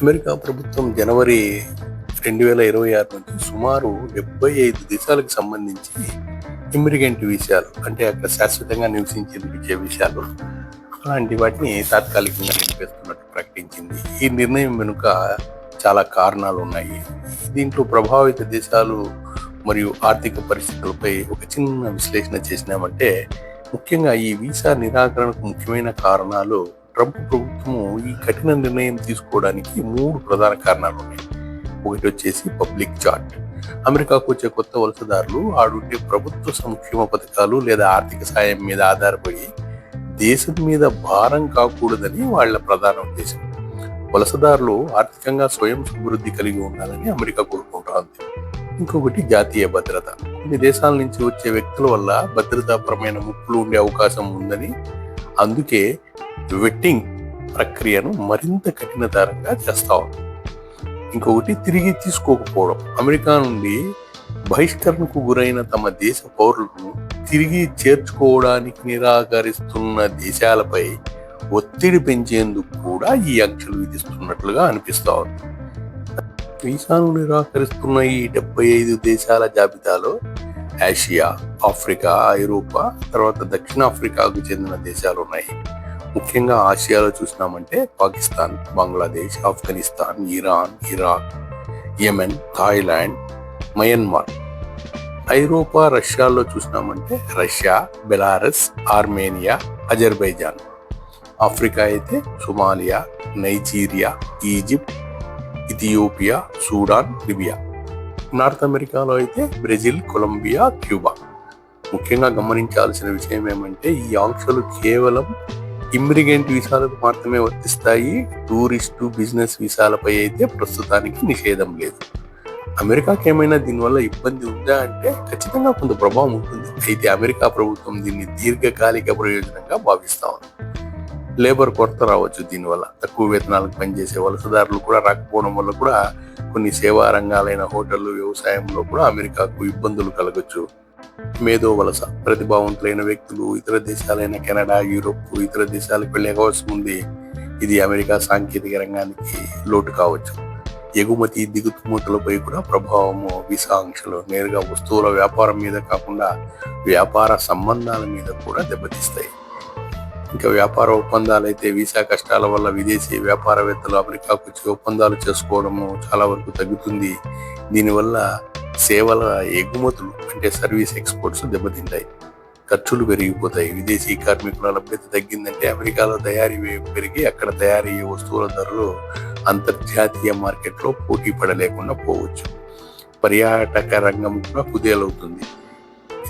America ప్రభుత్వం జనవరి రెండు వేల ఇరవై ఆరు నుంచి సుమారు డెబ్బై ఐదు దేశాలకు సంబంధించి ఇమ్మిగ్రెంట్ విషయాలు అంటే అక్కడ శాశ్వతంగా నివసించే విషయాలు అలాంటి వాటిని తాత్కాలికంగా నిలిపేస్తున్నట్టు ప్రకటించింది. ఈ నిర్ణయం వెనుక చాలా కారణాలు ఉన్నాయి. దీంట్లో ప్రభావిత దేశాలు మరియు ఆర్థిక పరిస్థితులపై ఒక చిన్న విశ్లేషణ చేసినామంటే ముఖ్యంగా ఈ వీసా నిరాకరణకు ముఖ్యమైన కారణాలు ట్రంప్ ప్రభుత్వము ఈ కఠిన నిర్ణయం తీసుకోవడానికి మూడు ప్రధాన కారణాలు ఉన్నాయి. ఒకటి వచ్చేసి పబ్లిక్ చార్ట్. అమెరికాకు వచ్చే కొత్త వలసదారులు ఆడుండే ప్రభుత్వ సంక్షేమ పథకాలు లేదా ఆర్థిక సాయం మీద ఆధారపడి దేశం మీద భారం కాకూడదని వాళ్ళ ప్రధాన ఉద్దేశం. వలసదారులు ఆర్థికంగా స్వయం సమృద్ధి కలిగి ఉండాలని అమెరికా కోరుకుంటోంది. ఇంకొకటి జాతీయ భద్రత. కొన్ని దేశాల నుంచి వచ్చే వ్యక్తుల వల్ల భద్రతాపరమైన ముప్పులు ఉండే అవకాశం ఉందని అందుకే వెట్టింగ్ ప్రక్రియను మరింత కఠినతరంగా చేస్తా ఉంది. ఇంకొకటి తిరిగి తీసుకోకపోవడం. అమెరికా నుండి బహిష్కరణకు గురైన తమ దేశ పౌరులను తిరిగి చేర్చుకోవడానికి నిరాకరిస్తున్న దేశాలపై ఒత్తిడి పెంచేందుకు కూడా ఈ ఆంక్షలు విధిస్తున్నట్లుగా అనిపిస్తా ఉంది. వీసాను నిరాకరిస్తున్న ఈ డెబ్బై ఐదు దేశాల జాబితాలో ఆసియా ఆఫ్రికా ఐరోపా తర్వాత దక్షిణాఫ్రికాకు చెందిన దేశాలు ఉన్నాయి ముఖ్యంగా ఆసియాలో చూసినామంటే Pakistan Bangladesh Afghanistan Iran Iraq Yemen Thailand Myanmar. ఐరోపా రష్యాలో చూసినామంటే Russia Belarus Armenia Azerbaijan. Africa అయితే Somalia Nigeria Egypt Ethiopia Sudan Libya. North అమెరికాలో అయితే బ్రెజిల్ కొలంబియా క్యూబా. ముఖ్యంగా గమనించాల్సిన విషయం ఏమంటే ఈ ఆంక్షలు కేవలం ఇమ్మిగ్రెంట్ వీసాలకు మాత్రమే వర్తిస్తాయి. టూరిస్టు బిజినెస్ వీసాలపై అయితే ప్రస్తుతానికి నిషేధం లేదు. అమెరికాకి ఏమైనా దీనివల్ల ఇబ్బంది ఉందా అంటే ఖచ్చితంగా కొంత ప్రభావం ఉంటుంది. అయితే అమెరికా ప్రభుత్వం దీన్ని దీర్ఘకాలిక ప్రయోజనంగా భావిస్తా ఉంది. లేబర్ కొరత రావచ్చు దీనివల్ల. తక్కువ వేతనాలకు పనిచేసే వలసదారులు కూడా రాకపోవడం వల్ల కూడా కొన్ని సేవా రంగాలైన హోటళ్ళు వ్యవసాయంలో కూడా అమెరికాకు ఇబ్బందులు కలగచ్చు. మేధో వలస ప్రతిభావంతులైన వ్యక్తులు ఇతర దేశాలైన కెనడా యూరోప్ ఇతర దేశాలకు వెళ్ళే అవసరం ఉంది. ఇది అమెరికా సాంకేతిక రంగానికి లోటు కావచ్చు. ఎగుమతి దిగుతుమతులపై కూడా ప్రభావము వీసా ఆంక్షలు నేరుగా వస్తువుల వ్యాపారం మీద కాకుండా వ్యాపార సంబంధాల మీద కూడా దెబ్బతీస్తాయి. ఇంకా వ్యాపార ఒప్పందాలు అయితే వీసా కష్టాల వల్ల విదేశీ వ్యాపారవేత్తలు అమెరికాకు వచ్చి ఒప్పందాలు చేసుకోవడము చాలా వరకు తగ్గుతుంది. దీనివల్ల సేవల ఎగుమతులు అంటే సర్వీస్ ఎక్స్పోర్ట్స్ దెబ్బతింటాయి. ఖర్చులు పెరిగిపోతాయి. విదేశీ కార్మికుల లభ్యత తగ్గిందంటే అమెరికాలో తయారీ పెరిగి అక్కడ తయారయ్యే వస్తువుల ధరలు అంతర్జాతీయ మార్కెట్లో పోటీ పడలేకుండా పోవచ్చు. పర్యాటక రంగం కూడా కుదేలవుతుంది.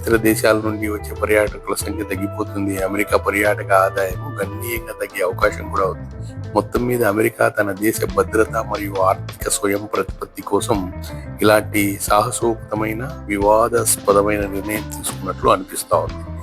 ఇతర దేశాల నుండి వచ్చే పర్యాటకుల సంఖ్య తగ్గిపోతుంది. అమెరికా పర్యాటక ఆదాయం గణనీయంగా తగ్గే అవకాశం కూడా ఉంది. మొత్తం మీద అమెరికా తన దేశ భద్రత మరియు ఆర్థిక స్వయం ప్రతిపత్తి కోసం ఇలాంటి సాహసోపతమైన వివాదాస్పదమైన నిర్ణయం తీసుకున్నట్లు అనిపిస్తా ఉంది.